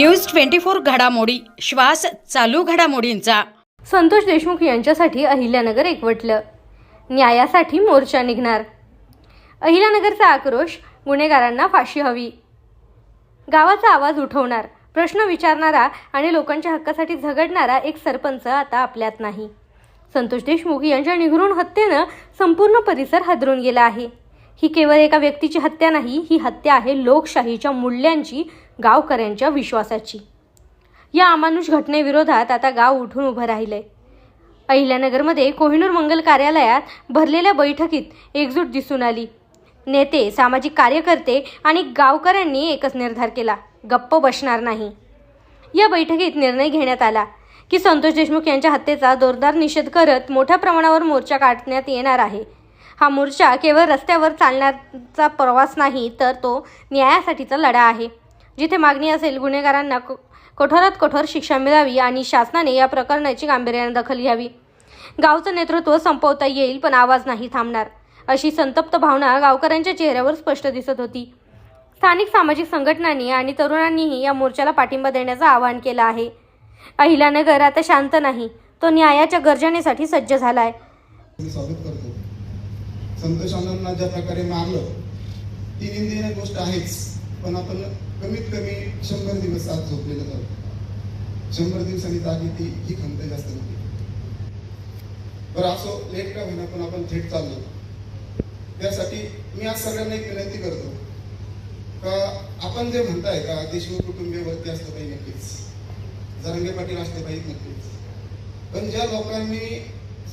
News twenty four घडामोडी. श्वास चालू घडामोडींचा. संतोष देशमुख यांच्यासाठी अहिल्यानगर एकवटलं. न्यायासाठी मोर्चा निघणार. अहिल्यानगरचा आक्रोश गुन्हेगारांना फाशी हवी. गावाचा आवाज उठवणार प्रश्न विचारणारा आणि लोकांच्या हक्कासाठी झगडणारा एक सरपंच आता आपल्यात नाही. संतोष देशमुख यांच्या निघरून हत्येनं संपूर्ण परिसर हादरून गेला आहे. ही केवळ एका व्यक्तीची हत्या नाही ही हत्या आहे लोकशाहीच्या मूल्यांची गावकऱ्यांच्या विश्वासाची. या अमानुष घटनेविरोधात आता गाव उठून उभं राहिलंय अहिल्यानगरमध्ये कोहिनूर मंगल कार्यालयात भरलेल्या बैठकीत एकजूट दिसून आली. नेते सामाजिक कार्यकर्ते आणि गावकऱ्यांनी एकच निर्धार केला गप्प बसणार नाही. या बैठकीत निर्णय घेण्यात आला की संतोष देशमुख यांच्या हत्येचा जोरदार निषेध करत मोठ्या प्रमाणावर मोर्चा काढण्यात येणार आहे. हा मोर्चा केवळ रस्त्यावर चालण्याचा प्रवास नाही तर तो न्यायासाठीचा लढा आहे. जिथे मागणी असेल गुन्हेगारांना क- कठोरात कठोर शिक्षा मिळावी आणि शासनाने या प्रकरणाची गांभीर्याने दखल घ्यावी. गावचं नेतृत्व संपवता येईल पण आवाज नाही थांबणार अशी संतप्त भावना गावकऱ्यांच्या चेहऱ्यावर स्पष्ट दिसत होती. स्थानिक सामाजिक संघटनांनी आणि तरुणांनीही या मोर्चाला पाठिंबा देण्याचं आवाहन केलं आहे. अहिलानगर आता शांत नाही तो न्यायाच्या गर्जनेसाठी सज्ज झाला आहे संतोष ज्या प्रकारे मारलं ती निंदनीय गोष्ट आहेच पण आपण कमीत कमी शंभर दिवस आज झोपलेलं जाऊ शंभर दिवसांनी जाग ती ही खंत जास्त नव्हती. बरं असो लेट का होईना पण आपण थेट चाललो. त्यासाठी मी आज सगळ्यांना एक विनंती करतो. का आपण जे म्हणताय का देशमुख कुटुंबीयवरती असलं पाहिजे नक्कीच. जरंगे पाटील असले पाहिजे नक्कीच. पण ज्या लोकांनी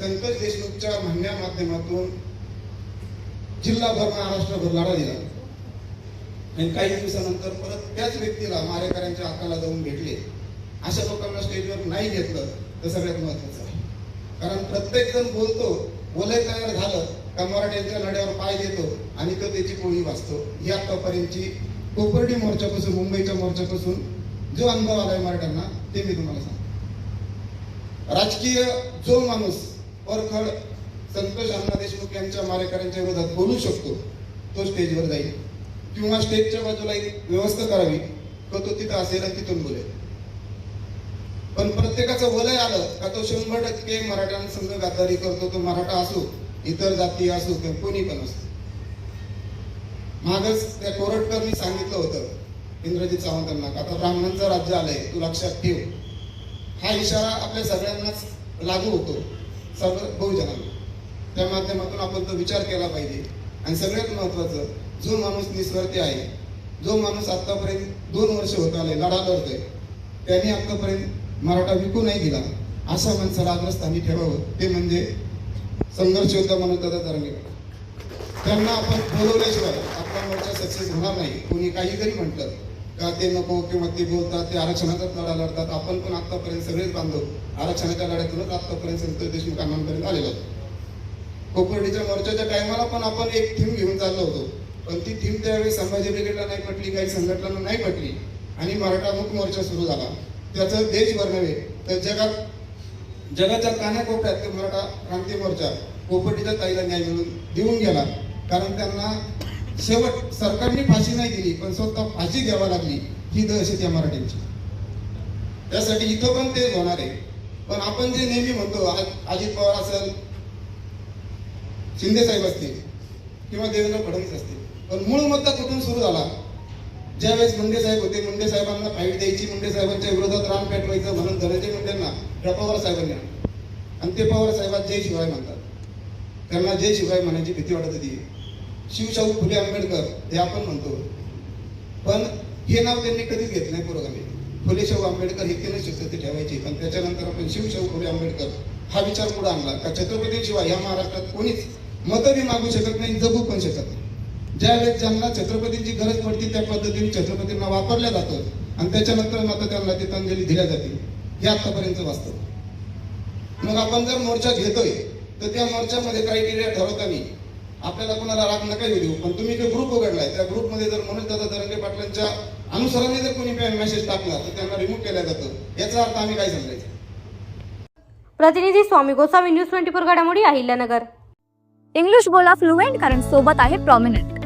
संतोष देशमुखच्या म्हणण्या माध्यमातून जिल्हाभर महाराष्ट्रभर लढा दिला आणि काही दिवसानंतर परत त्याच व्यक्तीला मारेकऱ्यांच्या हाताला जाऊन भेटले. अशा लोकांना स्टेजवर नाही घेतलं तर सगळ्यात महत्वाचं आहे. कारण प्रत्येक जण बोलतो बोलाय तयार झालं का मराठ्यांच्या लढ्यावर पाय देतो आणि तो त्याची पोळी वाचतो. ही आतापर्यंतची कोपर्डी मोर्चापासून मुंबईच्या मोर्चापासून जो अनुभव आलाय मराठ्यांना ते मी तुम्हाला सांगतो. राजकीय जो माणूस परखड संतोष अण्णा देशमुख यांच्या मारेकऱ्यांच्या विरोधात बोलू शकतो तो स्टेजवर जाईल. किंवा स्टेजच्या बाजूला एक व्यवस्था करावी का तो तिथं असेल आणि तिथून बोलेल. पण प्रत्येकाचं वलय आलं का तो शंभर टक्के मराठ्यांसंग गद्दारी करतो तो मराठा असो इतर जाती असो किंवा कोणी पण असो. मागच त्या कोरटकरनी सांगितलं होतं इंद्रजित सावंतांना का आता ब्राह्मणांचं राज्य आलंय तू लक्षात ठेव. हा इशारा आपल्या सगळ्यांनाच लागू होतो सर्व बहुजनांना. त्या माध्यमातून आपण तो विचार केला पाहिजे. आणि सगळ्यात महत्वाचं जो माणूस निस्वार्थी आहे जो माणूस आतापर्यंत दोन वर्ष होत आले लढा लढतोय त्यांनी आतापर्यंत मराठा विकू नाही दिला अशा माणसाला अग्रस्थानी ठेवावं ते म्हणजे संघर्ष होता म्हणून दादा तरंगे त्यांना आपण बोलवल्याशिवाय आपला मोर्चा सक्सेस होणार नाही. कोणी काही जरी म्हटलं का ते नको किंवा ते बोलतात ते आरक्षणाचाच लढा लढतात. आपण पण आतापर्यंत सगळेच बांधव आरक्षणाच्या लढ्यातूनच आतापर्यंत संतोष देशमुख अण्णांपर्यंत आलेलो कोपर्डीच्या मोर्चाच्या टायमाला पण आपण एक थीम घेऊन चाललो होतो. पण ती थीम त्यावेळी संभाजी ब्रिगेडला नाही पटली काही संघटनांना नाही पटली. आणि मराठा मुख मोर्चा सुरू झाला. त्याचं देशभर नव्हे तर जगात जगाच्या कानाकोपऱ्यात ते मराठा क्रांती मोर्चा कोपर्डीच्या ताईला न्याय मिळून देऊन गेला. कारण त्यांना शेवट सरकारने फाशी नाही दिली पण स्वतः फाशी घ्यावा लागली ही दहशत या मराठ्यांची. त्यासाठी इथं पण तेच होणार आहे. पण आपण जे नेहमी म्हणतो आज अजित पवार असेल शिंदे साहेब असतील किंवा देवेंद्र फडणवीस असतील पण मूळ मुद्दा कुठून सुरू झाला? ज्यावेळेस मुंडे साहेब होते मुंडे साहेबांना फाईट द्यायची मुंडे साहेबांच्या विरोधात रान पेटवायचं म्हणून धनंजय मुंडेंना त्या पवार साहेबांनी आणि ते पवार साहेबात जय शिवाय म्हणतात. त्यांना जय शिवाय म्हणायची भीती वाटत होती. शिवशाहू फुले आंबेडकर हे आपण म्हणतो. पण हे नाव त्यांनी कधीच घेतलं नाही पुरोगामी. फुले शाहू आंबेडकर हे त्यांना शकतं ठेवायची. पण त्याच्यानंतर आपण शिवशाहू फुले आंबेडकर हा विचार पुढे आणला. का छत्रपतीशिवाय या महाराष्ट्रात कोणीच मतही मागू शकत नाही जगू पण शकत नाही. ज्यावेळेस ज्यांना छत्रपतींची गरज पडती त्या पद्धतीने छत्रपतींना वापरल्या जातं आणि त्याच्यानंतर मात्र त्यांना तिथांजली दिल्या जाते. हे आतापर्यंत वास्तव. मग आपण जर मोर्चा घेतोय तर त्या मोर्चामध्ये क्रायटेरिया ठरवताना आपल्याला कोणाला राग नका येऊ देऊ पण तुम्ही जो ग्रुप उघडलाय. त्या ग्रुपमध्ये जर मनोज दादा दरंगे पाटलांच्या अनुसराने जर कोणी मेसेज टाकला तर त्यांना रिमूव्ह केला जातं. याचा अर्थ आम्ही काय समजायचं प्रतिनिधी Swami Gosavi news twenty four घडामोडी अहिल्यानगर. इंग्लिश बोला फ्लुएंट कारण सोबत आहे प्रॉमिनंट